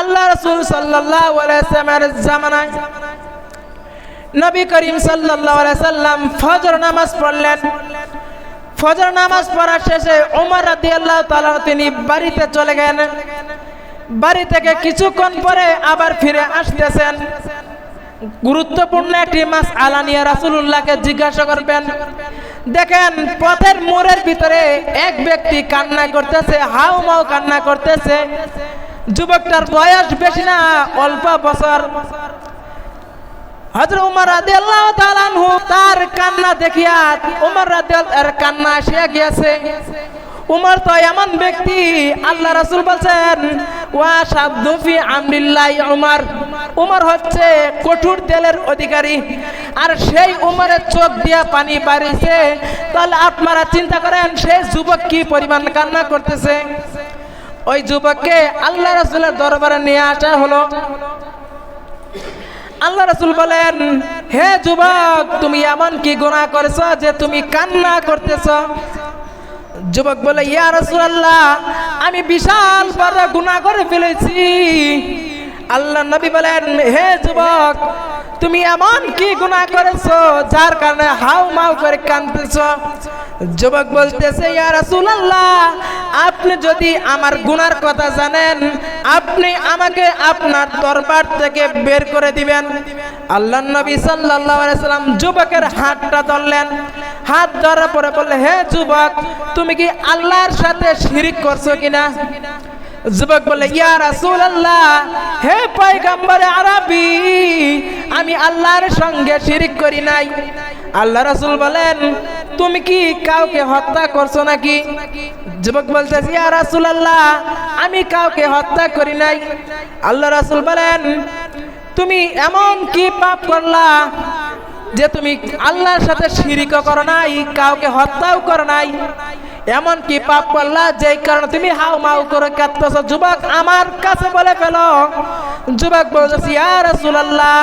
আল্লাহ রসুল সাল্লামের জামানায় নবী করিম সাল্লাম ফজর নামাজ পড়লেন। ফজর নামাজ পড়ার শেষে ওমর রাদি আল্লাহ তালা তিনি বাড়িতে চলে গেলেন। বাড়ি থেকে কিছুক্ষণ পরে আবার ফিরে আসতেছেন। গুরুত্বপূর্ণ একটি মাস আলানিয়া রাসুল্লাহকে জিজ্ঞাসা করবেন। দেখেন, পথের মোড়ের ভিতরে এক ব্যক্তি কান্না করতেছে হাউ মাউ কান্না করতেছে। যুবকটার বয়স বেশি না, অল্প বছর। হজর উমর রাদি আল্লাহ তালানহু তার কান্না দেখিয়া, উমর রাদি এর কান্না আসিয়া গিয়েছে। উমর তো এমন ব্যক্তি, আল্লাহ রাসুল বলছেন, ওয়া উমর। উমর হচ্ছে কঠোর তেলের অধিকারী। আর সেই উমরের চোখ দিয়া পানি বাড়িছে। তাহলে আপনারা চিন্তা করেন, সেই যুবক কি পরিমাণ কান্না করতেছে? ওই যুবককে আল্লাহ রাসুলের দরবারে নিয়ে আসা হলো। আল্লাহ রাসুল বলেন, হে যুবক, তুমি এমন কি গুণা করেছ যে তুমি কান্না করতেছ? যুবক বলে, ইয়া রাসূলুল্লাহ, আমি বিশাল বড় গুনাহ করে ফেলেছি। আল্লাহ নবী বলেন, হে যুবক তুমি এমন কি গুনাহ করেছ যার কারণে হাউ মাউ করে কাঁদতেছ? যুবক বলতেছে, ইয়া রাসূলুল্লাহ, আপনি যদি আমার গুনার কথা জানেন, আপনি আমাকে আপনার দরবার থেকে বের করে দিবেন। আল্লাহ নবী সাল্লাল্লাহু আলাইহি সাল্লাম যুবকের হাতটা ধরলেন। হাত ধরার পরে বললে হে যুবক, তুমি কি আল্লাহর সাথে শিরিক করছ কিনা? যুবক বলে, ইয়া রাসূলুল্লাহ, হে পয়গম্বরে আরবি, আমি আল্লাহর সঙ্গে শিরিক করি নাই। আল্লাহ রাসূল বলেন, তুমি কি কাউকে হত্যা করছ নাকি? যুবক বলতেছে, ইয়া রাসুল আল্লাহ আমি কাউকে হত্যা করি নাই। আল্লাহ রাসূল বলেন, তুমি এমন কি পাপ করলা যে তুমি আল্লাহর সাথে শিরিকও করো নাই, কাউকে হত্যাও করো নাই? এমন কি পাপ করলা যে কারণে তুমি হাউ মাউ করে কাঁদতেছ। যুবক, আমার কাছে বলে ফেলো। যুবক বলতেছি, ইয়া রাসূলুল্লাহ,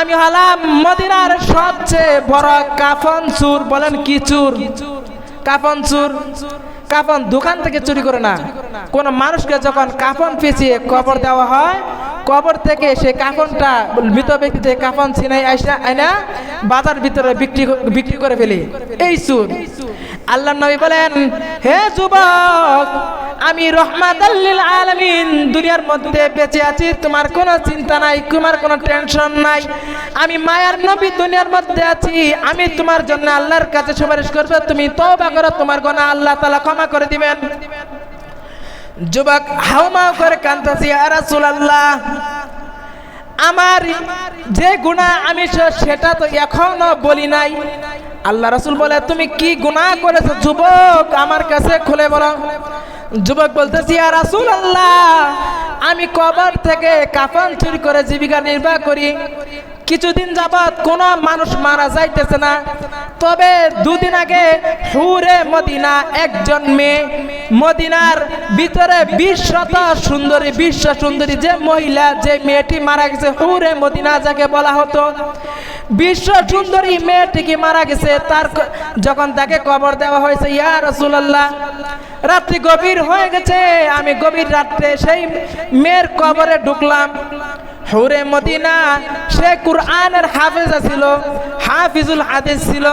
আমি হলাম মদিনার সবচেয়ে বড় কাফন চুর। বলেন কি চুর? কাফন চুর? কাফন দোকান থেকে চুরি করে না। কোন মানুষকে যখন কাফন পেঁচিয়ে কবর দেওয়া হয় কবর থেকে সে কাফনটা, মৃত ব্যক্তি থেকে কাফন ছিনাই আইসা, আইনা বাজার ভিতরে বিক্রি বিক্রি করে ফেলি। এই সুর আল্লাহ নবী বলেন, হে যুবক, আমি রহমাত আলামিন, দুনিয়ার মধ্যে বেঁচে আছি, তোমার কোনো চিন্তা নাই, তোমার কোনো টেনশন নাই। আমি মায়ার নবী, দুনিয়ার মধ্যে আছি, আমি তোমার জন্য আল্লাহর কাছে সুপারিশ করব, তুমি তওবা করো, তোমার গোনা আল্লাহ তাআলা ক্ষমা করে দিবেন। যুবক হাউমাউ করে কান্তাছি আর রাসূলুল্লাহ, আমার যে গুণা আমি সেটা তো এখনও বলি নাই। আল্লাহ রাসূল বলে, তুমি কি গুনাহ করেছ, যুবক? আমার কাছে খুলে বলো। যুবক বলতেছি আর রাসূল আল্লাহ আমি কবর থেকে কাফন চুরি করে জীবিকা নির্বাহ করি। কিছুদিন যাবৎ কোনো মানুষ মারা যাইতেছে না। তবে দুদিন আগে হুরে মদিনা একজন মেয়ে, মদিনার ভিতরে বিশ্বত সুন্দরী বিশ্ব সুন্দরী যে মহিলা, যে মেয়েটি মারা গেছে, হুরে মদিনা যাকে বলা হতো বিশ্ব সুন্দরী মেয়েটিকে মারা গেছে, তার যখন তাকে কবর দেওয়া হয়েছে, ইয়া রসুল্লাহ রাত্রি গভীর হয়ে গেছে, আমি গভীর রাত্রে সেই মেয়ের কবরে ঢুকলাম হুরে মদিনা, সে কুরআনের হাফেজা ছিল হাফিজুল হাদিস ছিল।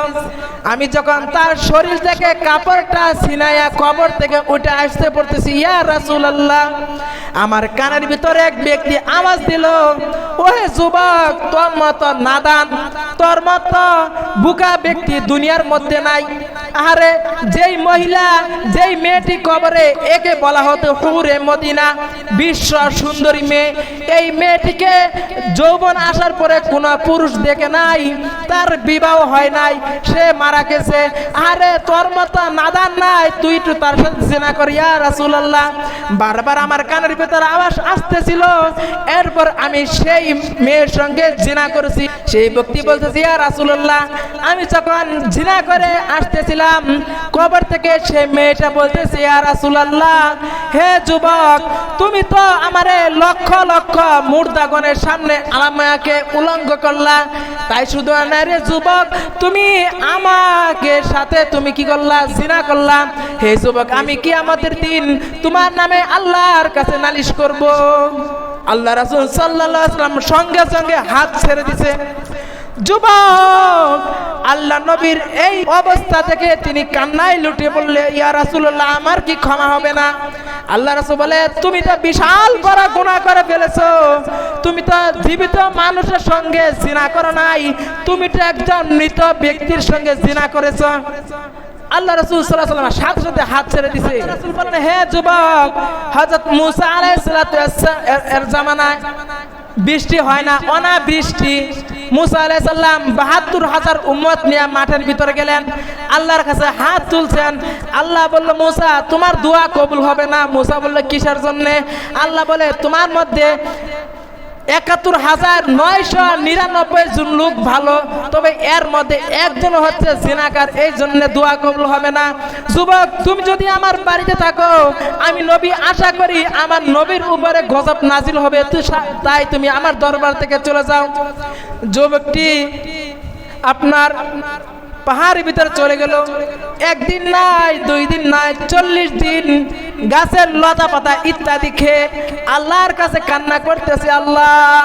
আমি যখন তার শরীর থেকে কাপড়টা ছিনাইয়া কবর থেকে উঠে আসতে পড়তেছি, ইয়া রাসুল আল্লাহ আমার কানের ভিতরে এক ব্যক্তি আওয়াজ দিল, ওহে যুবক, তোর মতো নাদান, তোর মতো বুকা ব্যক্তি দুনিয়ার মধ্যে নাই। আরে যেই মহিলা, যেই মেয়েটি কবরে, একে বলা হতো হুরে মদিনা, বিশ্ব সুন্দরী মেয়ে। এই মেয়েটিকে যৌবন আসার পরে কোন পুরুষ দেখে নাই, তার বিবাহ হয় নাই, সে মারা গেছে। আরে তোর মতো নাদান নাই, তুই একটু তার সাথে জেনা করিয়া রাসূলুল্লাহ। বারবার আমার কানের ভিতরে আওয়াজ আসতেছিল। এরপর আমি সেই মেয়ের সঙ্গে জিনা করেছি। সেই ব্যক্তি বলতেছি, ইয়া রাসূলুল্লাহ, আমি যখন জিনা করে আসতেছিলাম, কবর থেকে সেই মেয়েটা বলতেছে, ইয়া রাসূলুল্লাহ, হে যুবক, তুমি তো আমারে লক্ষ লক্ষ মুর্দাগণের সামনে আমাকে উলঙ্গ করলা। তাই শুধু না রে যুবক, তুমি আমাকে সাথে তুমি কি করলা? জিনা করলা। হে যুবক, আমি কি আমাদের দিন তোমার নামে আল্লাহর কাছে নালিশ করব। আল্লাহ রাসুল সাল্লাহ সঙ্গে সঙ্গে হাত ছেড়ে দিছে। যুবক, আল্লাহ নবীর এই অবস্থা থেকে তিনি কান্নায় লুটে বললে ইয়া রাসূলুল্লাহ, আমার কি ক্ষমা হবে না? আল্লাহ রাসূল বলে, তুমি তো বিশাল বড় গুনাহ করে ফেলেছো। তুমি তো জীবিত মানুষের সঙ্গে জিনা করো নাই। তুমি তো একজন মৃত ব্যক্তির সঙ্গে জিনা করেছ। আল্লাহ রসুল সাল্লাহ সাল্লাম সাথে সাথে হাত ছেড়ে দিছে। রসুল বলেন হে যুবক, হযরত মুসা আলাইহিস সালাতু ওয়াস- এর- এর জামানায় বৃষ্টি হয় না অনা বৃষ্টি মুসা আলাইহিস সাল্লাম বাহাত্তর হাজার উম্মত নিয়ে মাঠের ভিতরে গেলেন। আল্লাহর কাছে হাত তুলছেন। আল্লাহ বলল, মুসা, তোমার দোয়া কবুল হবে না? মুসা বলল, কিসের জন্যে? আল্লাহ বলে, তোমার মধ্যে একাত্তর হাজার নয়শো নিরানব্বই জন লোক ভালো, তবে এর মধ্যে একজন হচ্ছে জিনাকার, এই জন্য দোয়া কবুল হবে না। যুবক, তুমি যদি আমার বাড়িতে থাকো, আমি নবী আশা করি আমার নবীর উপরে গজব নাজিল হবে, তাই তুমি আমার দরবার থেকে চলে যাও। যুবকটি, আপনার পাহাড়ের ভিতরে চলে গেল। একদিন নাই, দুই দিন নাই, চল্লিশ দিন গাছের লতা পাতা ইত্যাদি খেয়ে আল্লাহর কাছে কান্না করতেছে, আল্লাহ,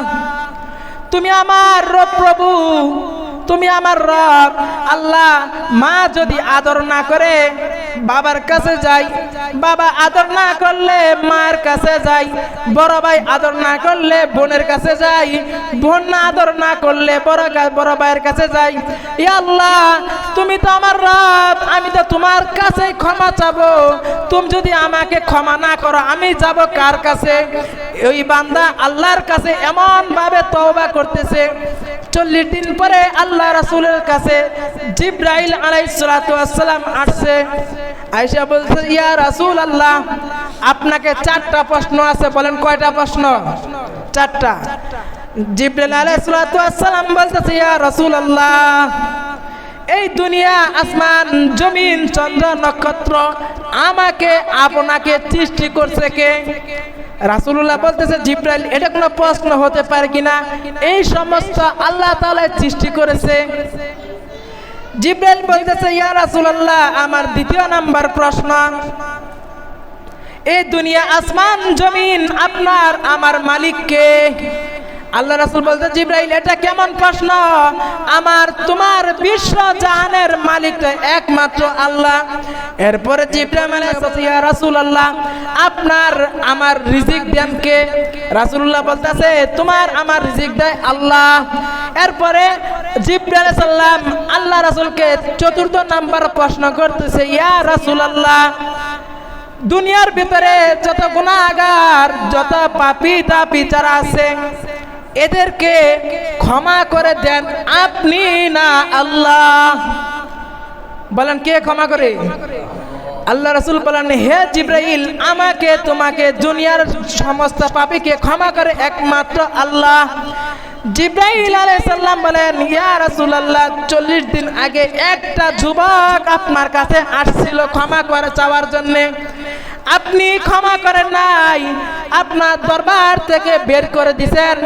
তুমি আমার রব প্রভু, তুমি আমার রব, আল্লাহ, মা যদি আদর না করে বাবার কাছে যাই। বাবা আদর না করলে মায়ের কাছে যাই। বড় ভাই আদর না করলে বোনের কাছে যাই। বোন না আদর না করলে বড় বড় ভাইয়ের কাছে যাই। ইয়া আল্লাহ, তুমি তো আমার রব, আমি তো তোমার কাছে ক্ষমা চাবো। তুমি যদি আমাকে ক্ষমা না করো, আমি যাব কার কাছে? ওই বান্দা আল্লাহর কাছে এমন ভাবে তওবা করতেছে। চল্লিশ দিন পরে আল্লাহ রাসূলের কাছে জিব্রাইল আলাইসালাম আসছে। আইসা বলছে, ইয়া রাসূল আল্লাহ আপনাকে চারটা প্রশ্ন আছে, বলেন কয়টা প্রশ্ন? চারটা। জিব্রাইল আলাইসালাম বলতেছে, ইয়া রাসূল আল্লাহ এই দুনিয়া, আসমান, জমিন, চন্দ্র, নক্ষত্র আমাকে, আপনাকে সৃষ্টি করছে কে? রাসূলুল্লাহ বলতেছে, জিব্রাইল, এটা কোনো প্রশ্ন হতে পারে কিনা? এই সমস্ত আল্লাহ তাআলা সৃষ্টি করেছে। জিব্রাইল বলতেছে, ইয়া রাসুল্লাহ আমার দ্বিতীয় নাম্বার প্রশ্ন, এই দুনিয়া আসমান, জমিন, আপনার, আমার মালিককে আল্লাহ রাসূল বলতে জিব্রাইল, এটা কেমন প্রশ্ন? আমার, তোমার বিশ্ব জাহানের মালিক একমাত্র আল্লাহ। এরপরে জিব্রাইল ইয়া রাসূলুল্লাহ, আপনার আমার রিজিক দেন কে? রাসূলুল্লাহ বলতেছে, তোমার আমার রিজিক দেয় আল্লাহ। এরপরে জিব্রাইল সালাম আল্লাহ রাসূলকে চতুর্থ নাম্বার প্রশ্ন করতেছে, ইয়া রাসূলুল্লাহ, দুনিয়ার ভিতরে যত গুণাগার যত পাপি তাপি যারা আছে এদেরকে ক্ষমা করে দেন আপনি না আল্লাহ। বলেন, কে ক্ষমা করে? আল্লাহ রাসূল বলেন, হে জিব্রাইল, আমাকে, তোমাকে দুনিয়ার সমস্ত পাপীকে ক্ষমা করে একমাত্র আল্লাহ। জিব্রাইল আলাইহিস সালাম বলেন, ইয়া রাসূলুল্লাহ 40 দিন আগে একটা যুবক আপনার কাছে আসছিল ক্ষমা করে চাওয়ার জন্য। আপনি ক্ষমা করেন নাই। আপনার দরবার থেকে বের করে দিছেন।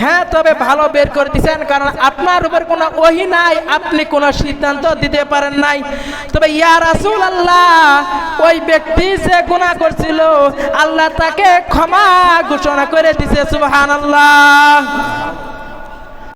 হ্যাঁ তবে ভালো বের করে দিছেন, কারণ আপনার উপর কোনো ওহি নাই, আপনি কোনো সিদ্ধান্ত দিতে পারেন নাই। তবে ইয়া রাসূল আল্লাহ ওই ব্যক্তি যে গুণা করছিল, আল্লাহ তাকে ক্ষমা ঘোষণা করে দিছে, সুবহানাল্লাহ।